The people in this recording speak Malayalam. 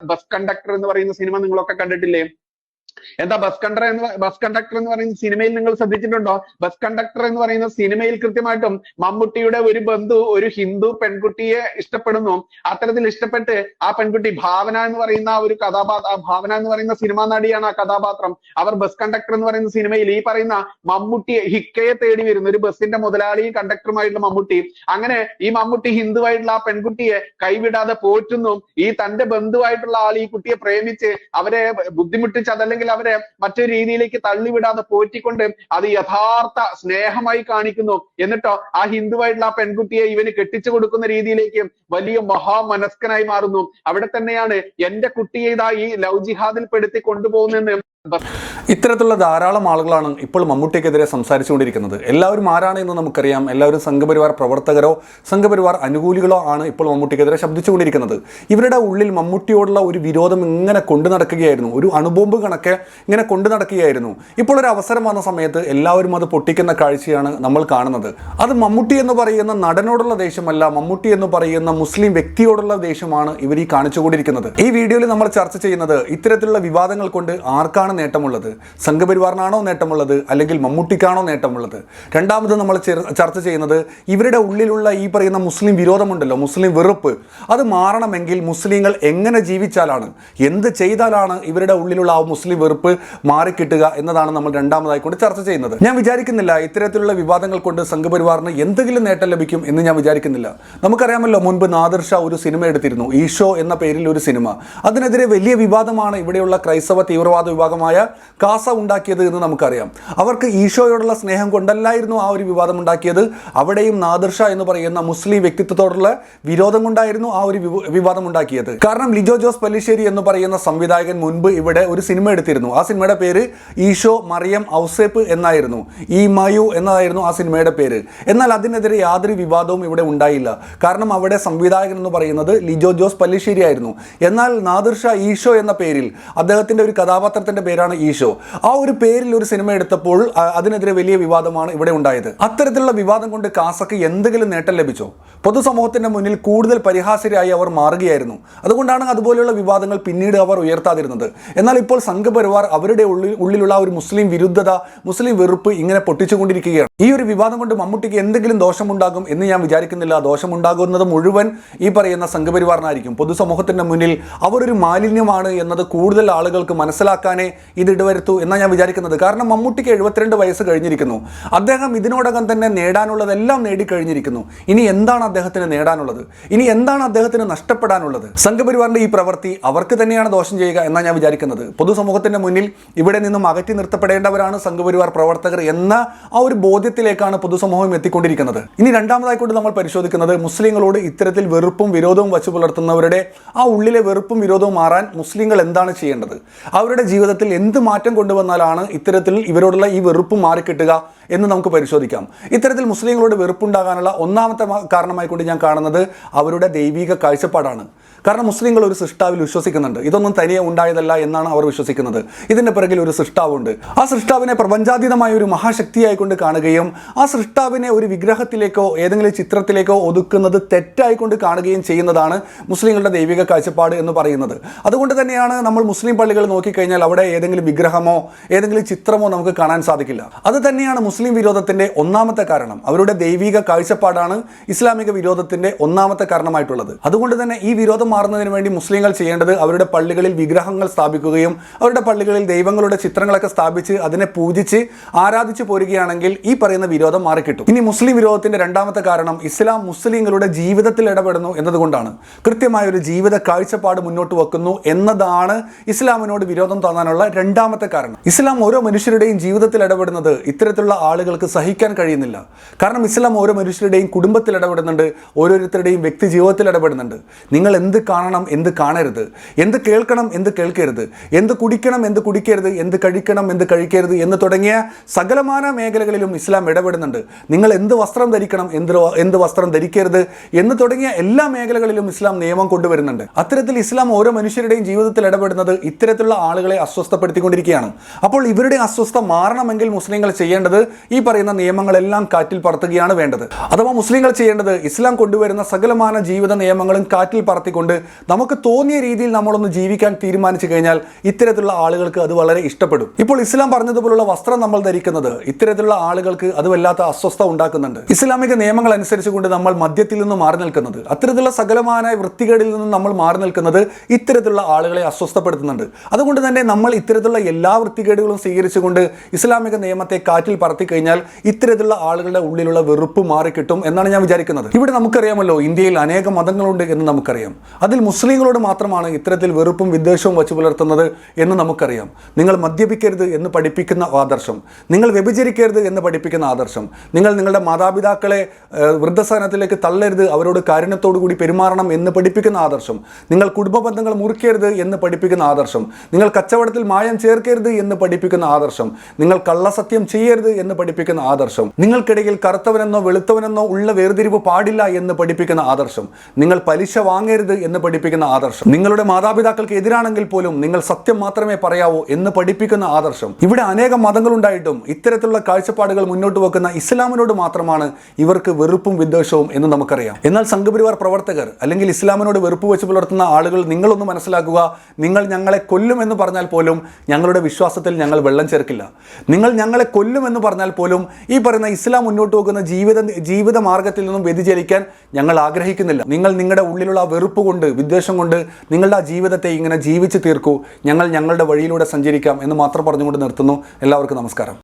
ബസ് കണ്ടക്ടർ എന്ന് പറയുന്ന സിനിമ നിങ്ങളൊക്കെ കണ്ടിട്ടില്ലേ? എന്താ ബസ് കണ്ടർ എന്ന് ബസ് കണ്ടക്ടർ എന്ന് പറയുന്ന സിനിമയിൽ നിങ്ങൾ ശ്രദ്ധിച്ചിട്ടുണ്ടോ? ബസ് കണ്ടക്ടർ എന്ന് പറയുന്ന സിനിമയിൽ കൃത്യമായിട്ടും മമ്മൂട്ടിയുടെ ഒരു ബന്ധു ഒരു ഹിന്ദു പെൺകുട്ടിയെ ഇഷ്ടപ്പെടുന്നു. അത്തരത്തിൽ ഇഷ്ടപ്പെട്ട് ആ പെൺകുട്ടി ഭാവന എന്ന് പറയുന്ന ഒരു കഥാപാത്ര ഭാവന എന്ന് പറയുന്ന സിനിമാ നടിയാണ് ആ കഥാപാത്രം. അവർ ബസ് കണ്ടക്ടർ എന്ന് പറയുന്ന സിനിമയിൽ ഈ പറയുന്ന മമ്മൂട്ടിയെ ഹിക്കയെ തേടി വരുന്ന ഒരു ബസിന്റെ മുതലാളിയും കണ്ടക്ടറുമായിട്ടുള്ള മമ്മൂട്ടി. അങ്ങനെ ഈ മമ്മൂട്ടി ഹിന്ദുവായിട്ടുള്ള ആ പെൺകുട്ടിയെ കൈവിടാതെ പോറ്റുന്നു. ഈ തന്റെ ബന്ധുവായിട്ടുള്ള ആൾ ഈ കുട്ടിയെ പ്രേമിച്ച് അവരെ ബുദ്ധിമുട്ടിച്ച് അതല്ലെങ്കിൽ അവരെ മറ്റൊരു രീതിയിലേക്ക് തള്ളിവിടാതെ പോറ്റിക്കൊണ്ട് അത് യഥാർത്ഥ സ്നേഹമായി കാണിക്കുന്നു. എന്നിട്ടോ ആ ഹിന്ദുവായിട്ടുള്ള ആ പെൺകുട്ടിയെ ഇവന് കെട്ടിച്ചു കൊടുക്കുന്ന രീതിയിലേക്ക് വലിയ മഹാമനസ്കനായി മാറുന്നു. അവിടെ തന്നെയാണ് എന്റെ കുട്ടിയെ ഇതാ ഈ ലവ് ജിഹാദിൽ പെടുത്തി കൊണ്ടുപോകുന്നെന്ന് ഇത്തരത്തിലുള്ള ധാരാളം ആളുകളാണ് ഇപ്പോൾ മമ്മൂട്ടിക്കെതിരെ സംസാരിച്ചുകൊണ്ടിരിക്കുന്നത്. എല്ലാവരും ആരാണ് എന്ന് നമുക്കറിയാം. എല്ലാവരും സംഘപരിവാർ പ്രവർത്തകരോ സംഘപരിവാർ അനുകൂലികളോ ആണ് ഇപ്പോൾ മമ്മൂട്ടിക്കെതിരെ ശബ്ദിച്ചുകൊണ്ടിരിക്കുന്നത്. ഇവരുടെ ഉള്ളിൽ മമ്മൂട്ടിയോടുള്ള ഒരു വിരോധം ഇങ്ങനെ കൊണ്ടു നടക്കുകയായിരുന്നു. ഒരു അണുബോംബ് കണക്കെ ഇങ്ങനെ കൊണ്ടു നടക്കുകയായിരുന്നു. ഇപ്പോൾ ഒരു അവസരം വന്ന സമയത്ത് എല്ലാവരും അത് പൊട്ടിക്കുന്ന കാഴ്ചയാണ് നമ്മൾ കാണുന്നത്. അത് മമ്മൂട്ടി എന്ന് പറയുന്ന നടനോടുള്ള ദേഷ്യമല്ല മമ്മൂട്ടി എന്ന് പറയുന്ന മുസ്ലിം വ്യക്തിയോടുള്ള ദേഷ്യമാണ് ഇവർ ഈ കാണിച്ചുകൊണ്ടിരിക്കുന്നത്. ഈ വീഡിയോയിൽ നമ്മൾ ചർച്ച ചെയ്യുന്നത് ഇത്തരത്തിലുള്ള വിവാദങ്ങൾ കൊണ്ട് ആർക്കാണ് നേട്ടമുള്ളത്? സംഘപരിവാറിനാണോ നേട്ടമുള്ളത് അല്ലെങ്കിൽ മമ്മൂട്ടിക്കാണോ നേട്ടമുള്ളത്? രണ്ടാമത് നമ്മൾ ചർച്ച ചെയ്യുന്നത് ഇവരുടെ ഉള്ളിലുള്ള ഈ പറയുന്ന മുസ്ലിം വിരോധമുണ്ടല്ലോ മുസ്ലിം വെറുപ്പ്. അത് മാറണമെങ്കിൽ മുസ്ലിങ്ങൾ എങ്ങനെ ജീവിച്ചാലാണ്? എന്ത് ചെയ്താലാണ് ഇവരുടെ ഉള്ളിലുള്ള ആ മുസ്ലിം വെറുപ്പ് മാറിക്കിട്ടുക എന്നതാണ് നമ്മൾ രണ്ടാമതായി കൊണ്ട് ചർച്ച ചെയ്യുന്നത്. ഞാൻ വിചാരിക്കുന്നില്ല ഇത്തരത്തിലുള്ള വിവാദങ്ങൾ കൊണ്ട് സംഘപരിവാറിന് എന്തെങ്കിലും നേട്ടം ലഭിക്കും എന്ന് ഞാൻ വിചാരിക്കുന്നില്ല. നമുക്കറിയാമല്ലോ മുൻപ് നാദർഷ ഒരു സിനിമ എടുത്തിരുന്നു ഈഷോ എന്ന പേരിൽ ഒരു സിനിമ. അതിനെതിരെ വലിയ വിവാദമാണ് ഇവിടെയുള്ള ക്രൈസ്തവ തീവ്രവാദ വിഭാഗമായ കാസ ഉണ്ടാക്കിയത് എന്ന് നമുക്കറിയാം. അവർക്ക് ഈശോയോടുള്ള സ്നേഹം കൊണ്ടല്ലായിരുന്നു ആ ഒരു വിവാദം ഉണ്ടാക്കിയത്. അവിടെയും നാദിർഷ എന്ന് പറയുന്ന മുസ്ലിം വ്യക്തിത്വത്തോടുള്ള വിരോധം കൊണ്ടായിരുന്നു ആ ഒരു വിവ- വിവാദം ഉണ്ടാക്കിയത്. കാരണം ലിജോ ജോസ് പല്ലിശ്ശേരി എന്ന് പറയുന്ന സംവിധായകൻ മുൻപ് ഇവിടെ ഒരു സിനിമ എടുത്തിരുന്നു. ആ സിനിമയുടെ പേര് ഈശോ മറിയം ഔസേപ്പ് എന്നായിരുന്നു. ഈ മയു എന്നതായിരുന്നു ആ സിനിമയുടെ പേര്. എന്നാൽ അതിനെതിരെ യാതൊരു വിവാദവും ഇവിടെ ഉണ്ടായില്ല. കാരണം അവിടെ സംവിധായകൻ എന്ന് പറയുന്നത് ലിജോ ജോസ് പല്ലിശ്ശേരി ആയിരുന്നു. എന്നാൽ നാദിർഷ ഈശോ എന്ന പേരിൽ അദ്ദേഹത്തിന്റെ ഒരു കഥാപാത്രത്തിന്റെ പേരാണ് ഈശോ. ആ ഒരു പേരിൽ ഒരു സിനിമ എടുത്തപ്പോൾ അതിനെതിരെ വലിയ വിവാദമാണ് ഇവിടെ ഉണ്ടായത്. അത്തരത്തിലുള്ള വിവാദം കൊണ്ട് കാസക്ക് എന്തെങ്കിലും നേട്ടം ലഭിച്ചോ? പൊതുസമൂഹത്തിന്റെ മുന്നിൽ കൂടുതൽ പരിഹാസ്യരായി അവർ മാറുകയായിരുന്നു. അതുകൊണ്ടാണ് അതുപോലെയുള്ള വിവാദങ്ങൾ പിന്നീട് അവർ ഉയർത്താതിരുന്നത്. എന്നാൽ ഇപ്പോൾ സംഘപരിവാർ അവരുടെ ഉള്ളിൽ ഉള്ളിലുള്ള ഒരു മുസ്ലിം വിരുദ്ധത മുസ്ലിം വെറുപ്പ് ഇങ്ങനെ പൊട്ടിച്ചുകൊണ്ടിരിക്കുകയാണ്. ഈ ഒരു വിവാദം കൊണ്ട് മമ്മൂട്ടിക്ക് എന്തെങ്കിലും ദോഷമുണ്ടാകും എന്ന് ഞാൻ വിചാരിക്കുന്നില്ല. ദോഷമുണ്ടാകുന്നത് മുഴുവൻ ഈ പറയുന്ന സംഘപരിവാറിനായിരിക്കും. പൊതുസമൂഹത്തിന്റെ മുന്നിൽ അവർ ഒരു മാലിന്യമാണ് എന്നത് കൂടുതൽ ആളുകൾക്ക് മനസ്സിലാക്കാനേ ഇത് ഇടവരുത്തൂ എന്നാണ് ഞാൻ വിചാരിക്കുന്നത്. കാരണം മമ്മൂട്ടിക്ക് എഴുപത്തിരണ്ട് വയസ്സ് കഴിഞ്ഞിരിക്കുന്നു. അദ്ദേഹം ഇതിനോടകം തന്നെ നേടാനുള്ളതെല്ലാം നേടിക്കഴിഞ്ഞിരിക്കുന്നു ഇനി എന്താണ് അദ്ദേഹത്തിന് നേടാനുള്ളത്? ഇനി എന്താണ് അദ്ദേഹത്തിന് നഷ്ടപ്പെടാനുള്ളത്? സംഘപരിവാറിന്റെ ഈ പ്രവൃത്തി അവർക്ക് തന്നെയാണ് ദോഷം ചെയ്യുക എന്നാണ് ഞാൻ വിചാരിക്കുന്നത്. പൊതുസമൂഹത്തിന്റെ മുന്നിൽ ഇവിടെ നിന്നും അകറ്റി നിർത്തപ്പെടേണ്ടവരാണ് സംഘപരിവാർ പ്രവർത്തകർ എന്ന ആ ഒരു ബോധ്യത്തിലേക്കാണ് പൊതുസമൂഹം എത്തിക്കൊണ്ടിരിക്കുന്നത്. ഇനി രണ്ടാമതായിക്കൊണ്ട് നമ്മൾ പരിശോധിക്കുന്നത് മുസ്ലിങ്ങളോട് ഇത്തരത്തിൽ വെറുപ്പും വിരോധവും വച്ചു പുലർത്തുന്നവരുടെ ആ ഉള്ളിലെ വെറുപ്പും വിരോധവും മാറാൻ മുസ്ലിങ്ങൾ എന്താണ് ചെയ്യേണ്ടത്? അവരുടെ ജീവിതത്തിൽ എന്ത് മാറ്റം കൊണ്ടുവന്നാലാണ് ഇത്തരത്തിൽ ഇവരോടുള്ള ഈ വെറുപ്പ് മാറിക്കിട്ടുക. എന്ന് നമുക്ക് പരിശോധിക്കാം. ഇത്തരത്തിൽ മുസ്ലിങ്ങളോട് വെറുപ്പുണ്ടാകാനുള്ള ഒന്നാമത്തെ കാരണമായിക്കൊണ്ട് ഞാൻ കാണുന്നത് അവരുടെ ദൈവിക കാഴ്ചപ്പാടാണ്. കാരണം മുസ്ലിങ്ങൾ ഒരു സൃഷ്ടാവിൽ വിശ്വസിക്കുന്നുണ്ട്. ഇതൊന്നും തനിയെ ഉണ്ടായതല്ല എന്നാണ് അവർ വിശ്വസിക്കുന്നത്. ഇതിന്റെ പിറകിൽ ഒരു സൃഷ്ടാവുണ്ട്. ആ സൃഷ്ടാവിനെ പ്രപഞ്ചാതീതമായ ഒരു മഹാശക്തിയായിക്കൊണ്ട് കാണുകയും ആ സൃഷ്ടാവിനെ ഒരു വിഗ്രഹത്തിലേക്കോ ഏതെങ്കിലും ചിത്രത്തിലേക്കോ ഒതുക്കുന്നത് തെറ്റായിക്കൊണ്ട് കാണുകയും ചെയ്യുന്നതാണ് മുസ്ലിങ്ങളുടെ ദൈവിക കാഴ്ചപ്പാട് എന്ന് പറയുന്നത്. അതുകൊണ്ട് തന്നെയാണ് നമ്മൾ മുസ്ലിം പള്ളികൾ നോക്കിക്കഴിഞ്ഞാൽ അവിടെ ഏതെങ്കിലും വിഗ്രഹമോ ഏതെങ്കിലും ചിത്രമോ നമുക്ക് കാണാൻ സാധിക്കില്ല. അത് തന്നെയാണ് മുസ്ലിം വിരോധത്തിന്റെ ഒന്നാമത്തെ കാരണം അവരുടെ ദൈവിക കാഴ്ചപ്പാടാണ് ഇസ്ലാമിക വിരോധത്തിന്റെ ഒന്നാമത്തെ കാരണമായിട്ടുള്ളത്. അതുകൊണ്ട് തന്നെ ഈ വിരോധം മാറുന്നതിന് വേണ്ടി മുസ്ലിങ്ങൾ ചെയ്യേണ്ടത് അവരുടെ പള്ളികളിൽ വിഗ്രഹങ്ങൾ സ്ഥാപിക്കുകയും അവരുടെ പള്ളികളിൽ ദൈവങ്ങളുടെ ചിത്രങ്ങളൊക്കെ സ്ഥാപിച്ച് അതിനെ പൂജിച്ച് ആരാധിച്ചു പോരുകയാണെങ്കിൽ ഈ പറയുന്ന വിരോധം മാറിക്കിട്ടും. ഇനി മുസ്ലിം വിരോധത്തിന്റെ രണ്ടാമത്തെ കാരണം ഇസ്ലാം മുസ്ലിങ്ങളുടെ ജീവിതത്തിൽ ഇടപെടുന്നു എന്നതുകൊണ്ടാണ്. കൃത്യമായ ഒരു ജീവിത കാഴ്ചപ്പാട് മുന്നോട്ട് വെക്കുന്നു എന്നതാണ് ഇസ്ലാമിനോട് വിരോധം തോന്നാനുള്ള രണ്ടാമത്തെ കാരണം. ഇസ്ലാം ഓരോ മനുഷ്യരുടെയും ജീവിതത്തിൽ ഇടപെടുന്നത് ഇത്തരത്തിലുള്ള ആളുകൾക്ക് സഹിക്കാൻ കഴിയുന്നില്ല. കാരണം ഇസ്ലാം ഓരോ മനുഷ്യരുടെയും കുടുംബത്തിൽ ഇടപെടുന്നുണ്ട് ഓരോരുത്തരുടെയും വ്യക്തി ജീവിതത്തിൽ ഇടപെടുന്നുണ്ട്. നിങ്ങൾ എന്ത് കാണണം എന്ത് കാണരുത്? എന്ത് കേൾക്കണം എന്ത് കേൾക്കരുത്? എന്ത് കുടിക്കണം എന്ത് കുടിക്കരുത്? എന്ത് കഴിക്കണം എന്ത് കഴിക്കരുത്? എന്ന് തുടങ്ങിയ സകലമാന മേഖലകളിലും ഇസ്ലാം ഇടപെടുന്നുണ്ട്. നിങ്ങൾ എന്ത് വസ്ത്രം ധരിക്കണം എന്ത് എന്ത് വസ്ത്രം ധരിക്കരുത്? എന്ന് തുടങ്ങിയ എല്ലാ മേഖലകളിലും ഇസ്ലാം നിയമം കൊണ്ടുവരുന്നുണ്ട്. അത്തരത്തിൽ ഇസ്ലാം ഓരോ മനുഷ്യരുടെയും ജീവിതത്തിൽ ഇടപെടുന്നത് ഇത്തരത്തിലുള്ള ആളുകളെ അസ്വസ്ഥപ്പെടുത്തിക്കൊണ്ടിരിക്കുകയാണ്. അപ്പോൾ ഇവരുടെ അസ്വസ്ഥ മാറണമെങ്കിൽ മുസ്ലിങ്ങൾ ചെയ്യേണ്ടത് ഈ പറയുന്ന നിയമങ്ങളെല്ലാം കാറ്റിൽ പറത്തുകയാണ് വേണ്ടത്. അഥവാ മുസ്ലിങ്ങൾ ചെയ്യേണ്ടത് ഇസ്ലാം കൊണ്ടുവരുന്ന സകലമാന ജീവിത നിയമങ്ങളും കാറ്റിൽ പറത്തിക്കൊണ്ട് നമുക്ക് തോന്നിയ രീതിയിൽ നമ്മളൊന്ന് ജീവിക്കാൻ തീരുമാനിച്ചു കഴിഞ്ഞാൽ ഇത്തരത്തിലുള്ള ആളുകൾക്ക് അത് വളരെ ഇഷ്ടപ്പെടും. ഇപ്പോൾ ഇസ്ലാം പറഞ്ഞതുപോലുള്ള വസ്ത്രം നമ്മൾ ധരിക്കുന്നത് ഇത്തരത്തിലുള്ള ആളുകൾക്ക് അത് വല്ലാത്ത അസ്വസ്ഥ ഉണ്ടാക്കുന്നുണ്ട്. ഇസ്ലാമിക നിയമങ്ങൾ അനുസരിച്ചുകൊണ്ട് നമ്മൾ മദ്യത്തിൽ നിന്ന് മാറി നിൽക്കുന്നത് അത്തരത്തിലുള്ള സകലമായ വൃത്തികേടിൽ നിന്നും നമ്മൾ മാറി നിൽക്കുന്നത് ഇത്തരത്തിലുള്ള ആളുകളെ അസ്വസ്ഥപ്പെടുത്തുന്നുണ്ട്. അതുകൊണ്ട് തന്നെ നമ്മൾ ഇത്തരത്തിലുള്ള എല്ലാ വൃത്തികേടുകളും സ്വീകരിച്ചുകൊണ്ട് ഇസ്ലാമിക നിയമത്തെ കാറ്റിൽ പറത്തി കഴിഞ്ഞാൽ ഇത്തരത്തിലുള്ള ആളുകളുടെ ഉള്ളിലുള്ള വെറുപ്പ് മാറിക്കിട്ടും എന്നാണ് ഞാൻ വിചാരിക്കുന്നത്. ഇവിടെ നമുക്കറിയാമല്ലോ ഇന്ത്യയിൽ അനേക മതങ്ങളുണ്ട് എന്ന് നമുക്കറിയാം. അതിൽ മുസ്ലിങ്ങളോട് മാത്രമാണ് ഇത്തരത്തിൽ വെറുപ്പും വിദ്വേഷവും വച്ചു പുലർത്തുന്നത് എന്ന് നമുക്കറിയാം. നിങ്ങൾ മദ്യപിക്കരുത് എന്ന് പഠിപ്പിക്കുന്ന ആദർശം നിങ്ങൾ വ്യഭിചരിക്കരുത് എന്ന് പഠിപ്പിക്കുന്ന ആദർശം നിങ്ങൾ നിങ്ങളുടെ മാതാപിതാക്കളെ വൃദ്ധസദനത്തിലേക്ക് തള്ളരുത് അവരോട് കാരുണ്യത്തോടു കൂടി പെരുമാറണം എന്ന് പഠിപ്പിക്കുന്ന ആദർശം നിങ്ങൾ കുടുംബ ബന്ധങ്ങൾ മുറിക്കരുത് എന്ന് പഠിപ്പിക്കുന്ന ആദർശം നിങ്ങൾ കച്ചവടത്തിൽ മായം ചേർക്കരുത് എന്ന് പഠിപ്പിക്കുന്ന ആദർശം നിങ്ങൾ കള്ളസത്യം ചെയ്യരുത് എന്ന് പഠിപ്പിക്കുന്ന ആദർശം. നിങ്ങൾക്കിടയിൽ കറുത്തവനെന്നോ വെളുത്തവനെന്നോ ഉള്ള വേർതിരിവ് പാടില്ല എന്ന് പഠിപ്പിക്കുന്ന ആദർശം. നിങ്ങൾ പലിശ വാങ്ങരുത് എന്ന് പഠിപ്പിക്കുന്ന ആദർശം. നിങ്ങളുടെ മാതാപിതാക്കൾക്ക് എതിരാണെങ്കിൽ പോലും നിങ്ങൾ സത്യം മാത്രമേ പറയാവൂ എന്ന് പഠിപ്പിക്കുന്ന ആദർശം. ഇവിടെ അനേകം മതങ്ങളുണ്ടായിട്ടും ഇത്തരത്തിലുള്ള കാഴ്ചപ്പാടുകൾ മുന്നോട്ട് വെക്കുന്ന ഇസ്ലാമിനോട് മാത്രമാണ് ഇവർക്ക് വെറുപ്പും വിദ്വേഷവും എന്ന് നമുക്കറിയാം. എന്നാൽ സംഘപരിവാർ പ്രവർത്തകർ അല്ലെങ്കിൽ ഇസ്ലാമിനോട് വെറുപ്പ് വെച്ച് പുലർത്തുന്ന ആളുകൾ നിങ്ങളൊന്ന് മനസ്സിലാക്കുക നിങ്ങൾ ഞങ്ങളെ കൊല്ലും എന്ന് പറഞ്ഞാൽ പോലും ഞങ്ങളുടെ വിശ്വാസത്തിൽ ഞങ്ങൾ വെള്ളം ചേർക്കില്ല. നിങ്ങൾ ഞങ്ങളെ കൊല്ലും എന്ന് പറഞ്ഞാൽ പോലും ഈ പറയുന്ന ഇസ്ലാം മുന്നോട്ട് പോകുന്ന ജീവിത ജീവിത മാർഗത്തിൽ നിന്നും വ്യതിചലിക്കാൻ ഞങ്ങൾ ആഗ്രഹിക്കുന്നില്ല. നിങ്ങൾ നിങ്ങളുടെ ഉള്ളിലുള്ള വെറുപ്പ് കൊണ്ട് വിദ്വേഷം കൊണ്ട് നിങ്ങളുടെ ആ ജീവിതത്തെ ഇങ്ങനെ ജീവിച്ച് തീർക്കൂ. ഞങ്ങൾ ഞങ്ങളുടെ വഴിയിലൂടെ സഞ്ചരിക്കാം എന്ന് മാത്രം പറഞ്ഞുകൊണ്ട് നിർത്തുന്നു. എല്ലാവർക്കും നമസ്കാരം.